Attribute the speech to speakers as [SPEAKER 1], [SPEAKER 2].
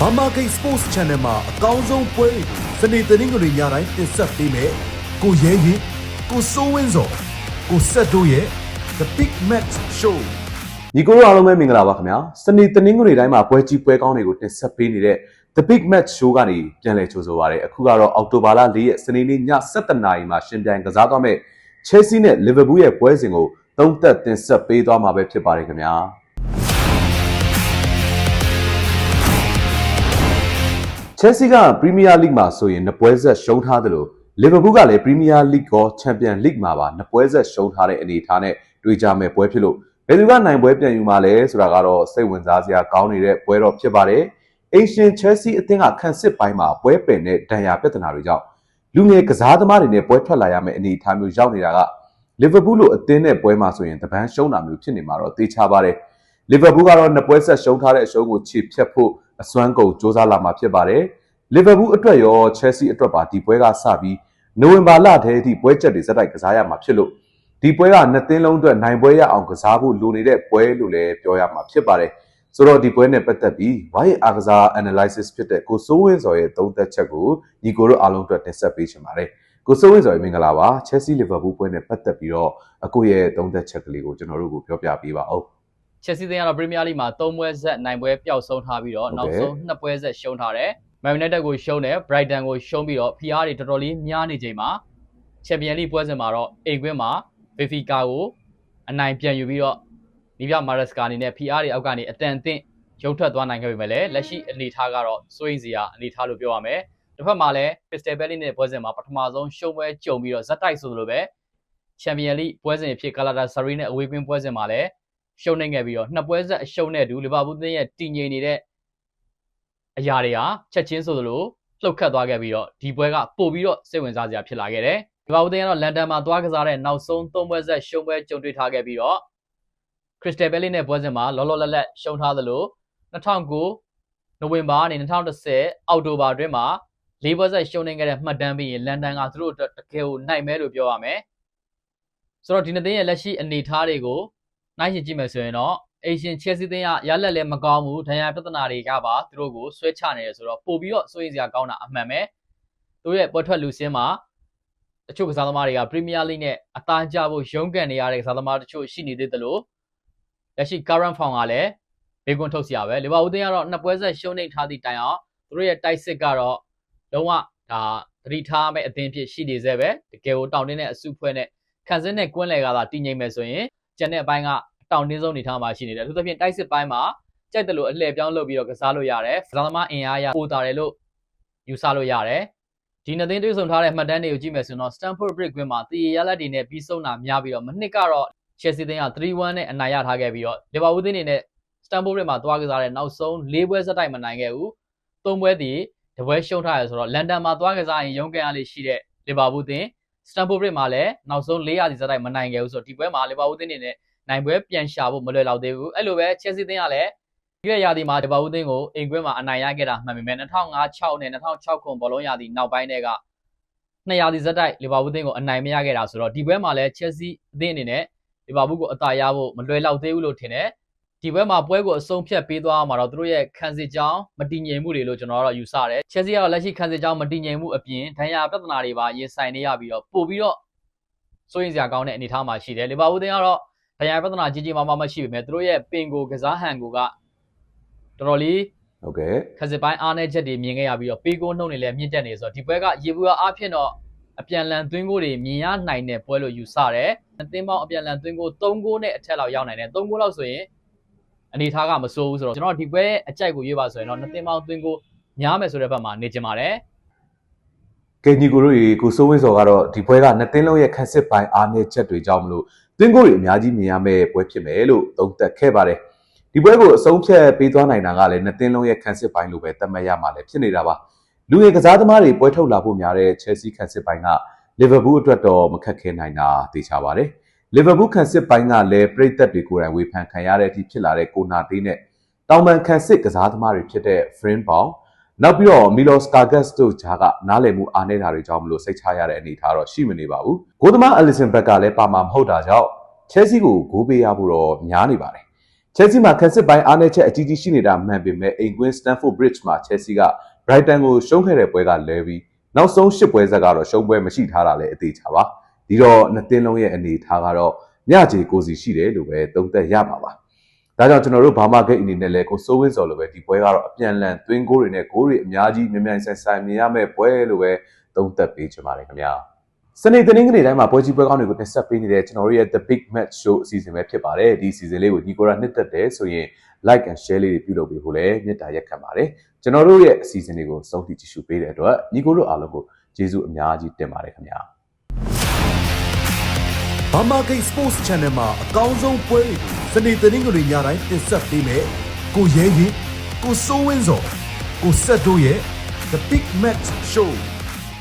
[SPEAKER 1] ဘာမာဂိတ် Sports Channel မှာအကောင်းဆုံးပွဲတွေကိုစနေသတင်းတွေညတိုင်းတင်ဆက်ပေးမယ်။ကိုရဲရင်ကိုစိုးဝင်းစော်ကိုဆက်တို့ရဲ့ The Big Match Show
[SPEAKER 2] ညီကိုတို့အားလုံးပဲမင်္ဂလာပါခင်ဗျာစနေတနင်္ဂနွေတိုင်းမှာပွဲကြီးပွဲကောင်းတွေကိုတင်ဆက်ပေးနေတဲ့ The Big Match Show ကနေပြန်လည်ကြိုဆိုပါရစေအခုကတော့အောက်တိုဘာလ၄ရက်စနေနေ့ည7:00နာရီမှာရှင်ပြိုင်ကစားသွားမဲ့ Chelsea နဲ့ Liverpool ရဲ့ပွဲစဉ်ကိုသုံးသက်တင်ဆက်ပေးသွားမှာပဲဖြစ်ပါတယ်ခင်ဗျာ Chelsea က Premier League မှာဆိုရင်နှစ်ပွဲဆက်ရှုံးထားတယ်လို့ Liverpool ကလည်း Premier League ကော Champions League မှာပါနှစ်ပွဲဆက်ရှုံးထားတဲ့အနေအထားနဲ့တွေ့ကြမဲ့ပွဲဖြစ်လို့ဘယ်သူကနိုင်ပွဲပြန်ယူမှာလဲဆိုတာကတော့စိတ်ဝင်စားစရာကောင်းနေတဲ့ပွဲတော့ဖြစ်ပါတယ်။ Asian Chelsea အသင်းကခန့်စစ်ပိုင်းမှာပွဲပင်တဲ့ဒဏ်ရာပြဿနာတွေကြောင့်လူငယ်ကစားသမားတွေနဲ့ပွဲထွက်လာရမယ့်အနေအထားမျိုးရောက်နေတာက Liverpool လိုအသင်းနဲ့ပွဲမှာဆိုရင်တပန်းရှုံးတာမျိုးဖြစ်နေမှာတော့သိချပါတယ်။ Liverpool ကတော့နှစ်ပွဲဆက်ရှုံးထားတဲ့အရှုံးကိုခြေဖြတ်ဖို့ အစွမ်းကုန်စ조사လာမှာဖြစ်ပါတယ်။ Liverpool အတွက်ရော Chelsea အတွက်ပါဒီပွဲကစပြီးနိုဝင်ဘာလထဲအထိပွဲချက်တွေဇက်တိုက်ကစားရမှာဖြစ်လို့ဒီပွဲကနှစ်သင်းလုံးအတွက်နိုင်ပွဲရအောင်ကစားဖို့လိုနေတဲ့ပွဲလို့လည်းပြောရမှာဖြစ်ပါတယ်။ဆိုတော့ဒီပွဲနဲ့ပတ်သက်ပြီးဝိုင်းအားကစား analysis ဖြစ်တဲ့ကိုစိုးဝင်းစော်ရဲ့သုံးသက်ချက်ကိုညီကိုတို့အားလုံးအတွက်တင်ဆက်ပေးချင်ပါတယ်။ကိုစိုးဝင်းစော်ရဲ့မင်္ဂလာပါ။ Chelsea Liverpool ပွဲနဲ့ပတ်သက်ပြီးတော့အခုရဲ့သုံးသက်ချက်ကလေးကိုကျွန်တော်တို့ကိုပြောပြပေးပါဦး
[SPEAKER 3] ချက်စီးသင်းကတော့ပရီးမီးယားလိမှာ3ပွဲဆက်နိုင်ပွဲပျောက်ဆုံးထားပြီးတော့
[SPEAKER 2] ဟုတ်ကဲ့
[SPEAKER 3] နောက်ဆုံး2ပွဲဆက်ရှုံးထားတယ်။မန်ယူနိုက်တက်ကိုရှုံးတယ်ဘရိုက်တန်ကိုရှုံးပြီးတော့ PR တွေတော်တော်လေးများနေချိန်မှာချန်ပီယံလိပွဲစဉ်မှာတော့အိမ်ကွင်းမှာဘီဖီကာကိုအနိုင်ပြန်ယူပြီးတော့နီးပြမာရက်စကာအနေနဲ့ PR တွေအောက်ကနေအတန်အသင့်ရုပ်ထွက်သွားနိုင်ခဲ့ပေမဲ့လည်းလက်ရှိအနေအထားကတော့စိုးရိမ်စရာအနေအထားလို့ပြောရမယ်။တစ်ဖက်မှာလည်း Crystal Palace နဲ့ပွဲစဉ်မှာပထမဆုံးရှုံးပွဲကြုံပြီးတော့ဇက်တိုက်ဆိုလိုပဲချန်ပီယံလိပွဲစဉ်အဖြစ်ကာလာတာဆာရီနဲ့အဝေးကွင်းပွဲစဉ်မှာလည်း ရှုံးနေခဲ့ပြီးတော့နှစ်ပွဲဆက်အရှုံးနဲ့အတူလီဗာပူးသင်းရဲ့တည်ငြိမ်နေတဲ့အရာတွေဟာချက်ချင်းဆိုသလိုလှုပ်ခတ်သွားခဲ့ပြီးတော့ဒီပွဲကပို့ပြီးတော့စိတ်ဝင်စားစရာဖြစ်လာခဲ့တယ်။လီဗာပူးသင်းကတော့လန်ဒန်မှာသွားကစားတဲ့နောက်ဆုံး၃ပွဲဆက်ရှုံးပွဲကြုံတွေ့ထားခဲ့ပြီးတော့ခရစ္စတယ်ဘဲလီနဲ့ပွဲစဉ်မှာလောလောလတ်လတ်ရှုံးထားသလို2009နိုဝင်ဘာကနေ2010အောက်တိုဘာအတွင်းမှာလေးပွဲဆက်ရှုံးနေခဲ့တဲ့မှတ်တမ်းပြီးရင်လန်ဒန်ကသူတို့အတွက်တကယ်ကိုနိုင်မဲလို့ပြောရမယ်။ဆိုတော့ဒီနှစ်သင်းရဲ့လက်ရှိအနေအထားတွေကို နိုင်ရှင်ကြည့်မယ်ဆိုရင်တော့အေရှင်ချယ်ဆီသင်းကရလက်လည်းမကောင်းဘူးဒဏ်ရာပြဿနာတွေကပါသူတို့ကိုဆွဲချနေရဆိုတော့ပို့ပြီးတော့စိုးရိမ်စရာကောင်းတာအမှန်ပဲသူတို့ရဲ့ပွဲထွက်လူစင်းမှာတချို့ကစားသမားတွေကပရီးမီးယားလိနဲ့အသားကျဖို့ရုန်းကန်နေရတဲ့ကစားသမားတချို့ရှိနေသေးတယ်လို့လက်ရှိ current form ကလည်းဘေးကွန်းထုတ်စရာပဲလီဗာပူးသင်းကတော့နှစ်ပွဲဆက်ရှုံးနေထားသည့်တိုင်အောင်သူတို့ရဲ့တိုက်စစ်ကတော့လုံးဝဒါသတိထားမဲ့အသင်းဖြစ်ရှိနေသေးပဲတကယ်ကိုတောင်းတင်းတဲ့အစုဖွဲ့နဲ့ခံစင်းနဲ့ကွင်းလယ်ကသာတည်ငြိမ်မယ်ဆိုရင် ကျန်တဲ့အပိုင်းကတောင်တင်းဆုံးနေထားမှာရှိနေတယ်အထူးသဖြင့်တိုက်စစ်ပိုင်းမှာကြိုက်တယ်လို့အလှည့်ပြောင်းလုပ်ပြီးတော့ကစားလို့ရတယ်ကစားသမားအင်အားရပိုတာတယ်လို့ယူဆလို့ရတယ်ဒီနှစ်သင်းတွေ့ဆုံထားတဲ့မှတ်တမ်းတွေကိုကြည့်မယ်ဆိုရင်တော့ Stamford Bridge ကွင်းမှာတည်ရလက်တွေနဲ့ပြီးဆုံးတာများပြီးတော့မနှစ်ကတော့ Chelsea သင်းက3-1နဲ့အနိုင်ရထားခဲ့ပြီးတော့ Liverpool သင်းအနေနဲ့ Stamford Bridge မှာသွားကစားတဲ့နောက်ဆုံး၄ပွဲဆက်တိုက်မနိုင်ခဲ့ဘူး၃ပွဲတည်တပွဲရှုံးထားရဆိုတော့လန်ဒန်မှာသွားကစားရင်ရုန်းကန်ရလေးရှိတဲ့ Liverpool သင်း Stamford Bridge မှာလည်းနောက်ဆုံး၄00စီဆက်တိုက်မနိုင်ခဲ့ဘူးဆိုတော့ဒီပွဲမှာ Liverpool သင်းအနေနဲ့နိုင်ပွဲပြန်ရှာဖို့မလွယ်တော့သေးဘူးအဲ့လိုပဲ Chelsea သင်းကလည်းဒီရရာသီမှာဒီဘာဦးသင်းကိုအိမ်ကွင်းမှာအနိုင်ရခဲ့တာမှန်ပေမဲ့2005-6နဲ့2006ခုဘောလုံးရာသီနောက်ပိုင်းတွေကနှစ်ရာသီဇက်တိုက်လီဗာပူးသင်းကိုအနိုင်မရခဲ့တာဆိုတော့ဒီပွဲမှာလည်း Chelsea အသင်းအနေနဲ့လီဗာပူးကိုအသာရဖို့မလွယ်တော့သေးဘူးလို့ထင်တယ် ဒီပွဲမှာပွဲကိုအဆုံးဖြတ်ပေးသွားမှာတော့သူတို့ရဲ့ခံစစ်ကြောင်းမတည်ငြိမ်မှုတွေလို့ကျွန်တော်တို့ယူဆတယ်။ Chelsea ကတော့လက်ရှိခံစစ်ကြောင်းမတည်ငြိမ်မှုအပြင်ဒဏ်ရာပြဿနာတွေပါရင်ဆိုင်နေရပြီးတော့ပို့ပြီးတော့စိုးရင်စရာကောင်းတဲ့အနေအထားမှာရှိတယ်။လီဗာပူးသင်းကတော့ဒဏ်ရာပြဿနာကြီးကြီးမားမားမရှိပေမဲ့သူတို့ရဲ့ပင်ကိုကစားဟန်ကိုကတော်တော်လေး
[SPEAKER 2] ဟုတ်ကဲ့
[SPEAKER 3] ခက်စစ်ပိုင်းအားနည်းချက်တွေမြင်ခဲ့ရပြီးတော့ပေးကိုနှုတ်နေလည်းမြင့်တက်နေဆိုတော့ဒီပွဲကရေဘူးအားဖြင့်တော့အပြန်လန်သွင်းကိုတွေမြင်ရနိုင်တဲ့ပွဲလို့ယူဆတယ်။အသင်းပေါင်းအပြန်လန်သွင်းကို3ဂိုးနဲ့အထက်လောက်ရောက်နိုင်တယ်။3ဂိုးလောက်ဆိုရင် အနေထားကမစိုးဘူးဆိုတော့ကျွန်တော်ဒီပွဲအကြိုက်ကိုရွေးပါဆိုရင်တော့နှစ်သင်းပေါင်းသွင်းကိုများမယ်ဆိုတဲ့ဘက်မှာနေကြပါတယ်။
[SPEAKER 2] ကင်ဂျီကိုတို့ရေကိုစိုးဝင်းစော်ကတော့ဒီပွဲကနှစ်သင်းလုံးရဲ့ခက်စစ်ပိုင်းအားနည်းချက်တွေကြောင့်မလို့သင်းကိုတွေအများကြီးမြင်ရမယ့်ပွဲဖြစ်မယ်လို့သုံးသပ်ခဲ့ပါတယ်ဒီပွဲကိုအဆုံးဖြတ်ပေးသွားနိုင်တာကလည်းနှစ်သင်းလုံးရဲ့ခက်စစ်ပိုင်းလိုပဲသတ်မှတ်ရမှာလည်းဖြစ်နေတာပါလူငယ်ကစားသမားတွေပွဲထုတ်လာဖို့များတဲ့ Chelsea ခက်စစ်ပိုင်းက Liverpool အတွက်တော့မခက်ခဲနိုင်တာသိချပါတယ် လီဗာပူးခန်စစ်ပိုင်းကလည်းပြည်သက်တွေကိုယ်တိုင်ဝေဖန်ခံရတဲ့အထိဖြစ်လာတဲ့ကိုနာတေးနဲ့တောင်ပန်ခန်စစ်ကစားသမားတွေဖြစ်တဲ့ Friend ပေါင်နောက်ပြီးတော့ Milos Kargas တို့ဂျာကနားလည်မှုအားနည်းတာတွေကြောင့်မလို့စိတ်ချရတဲ့အနေအထားတော့ရှိမနေပါဘူး။ဂိုးသမား Alisson ဘက်ကလည်းပါမှာမဟုတ်တာကြောင့် Chelsea ကိုဂိုးပေးရဖို့တော့များနေပါတယ်။ချဲဆီမှာခန်းစစ်ပိုင်းအားနည်းချက်အကြီးကြီးရှိနေတာမှန်ပေမဲ့အိမ်ကွင်း Stamford Bridge မှာချဲဆီက Brighton ကိုရှုံးခဲ့တဲ့ပွဲကလဲပြီးနောက်ဆုံး၈ပွဲဆက်ကတော့ရှုံးပွဲမရှိထားတာလည်းအသေးချပါ ဒီတော့နှစ်သင်းလုံးရဲ့အနေအထားကတော့ညချေကိုစီရှိတယ်လို့ပဲသုံးသပ်ရပါပါဒါကြောင့်ကျွန်တော်တို့ဘာမှဂိတ်အနေနဲ့လည်းကိုစိုးဝင်းစော်လိုပဲဒီပွဲကတော့အပြန်လန်သွင်းဂိုးတွေနဲ့ဂိုးတွေအများကြီးမြန်မြန်ဆန်ဆန်မြင်ရမယ့်ပွဲလို့ပဲသုံးသပ်ပေးချင်ပါတယ်ခင်ဗျာစနေတနင်္ဂနွေတိုင်းမှာပွဲကြီးပွဲကောင်းတွေကိုတင်ဆက်ပေးနေတဲ့ကျွန်တော်တို့ရဲ့ The Big Match Show အစီအစဉ်ပဲဖြစ်ပါတယ်ဒီအစီအစဉ်လေးကိုညီကိုရာနှစ်သက်တယ်ဆိုရင် like and share လေးတွေပြုလုပ်ပေးဖို့လည်းမေတ္တာရက်ခံပါတယ်ကျွန်တော်တို့ရဲ့အစီအစဉ်တွေကိုစောင့်ကြည့်ကြည့်ရှုပေးတဲ့အတွက်ညီကိုတို့အားလုံးကိုကျေးဇူးအများကြီးတင်ပါတယ်ခင်ဗျာ
[SPEAKER 1] Bama Gate Sports Channel မှာအကောင်းဆုံးပွဲတွေကိုစနေတနင်္ဂနွေညတိုင်းတင်ဆက်ပေးမယ်။ကိုရဲရင်ကိုစိုးဝင်းစော်ကိုဆက်တို့ရဲ့ The Big Match Show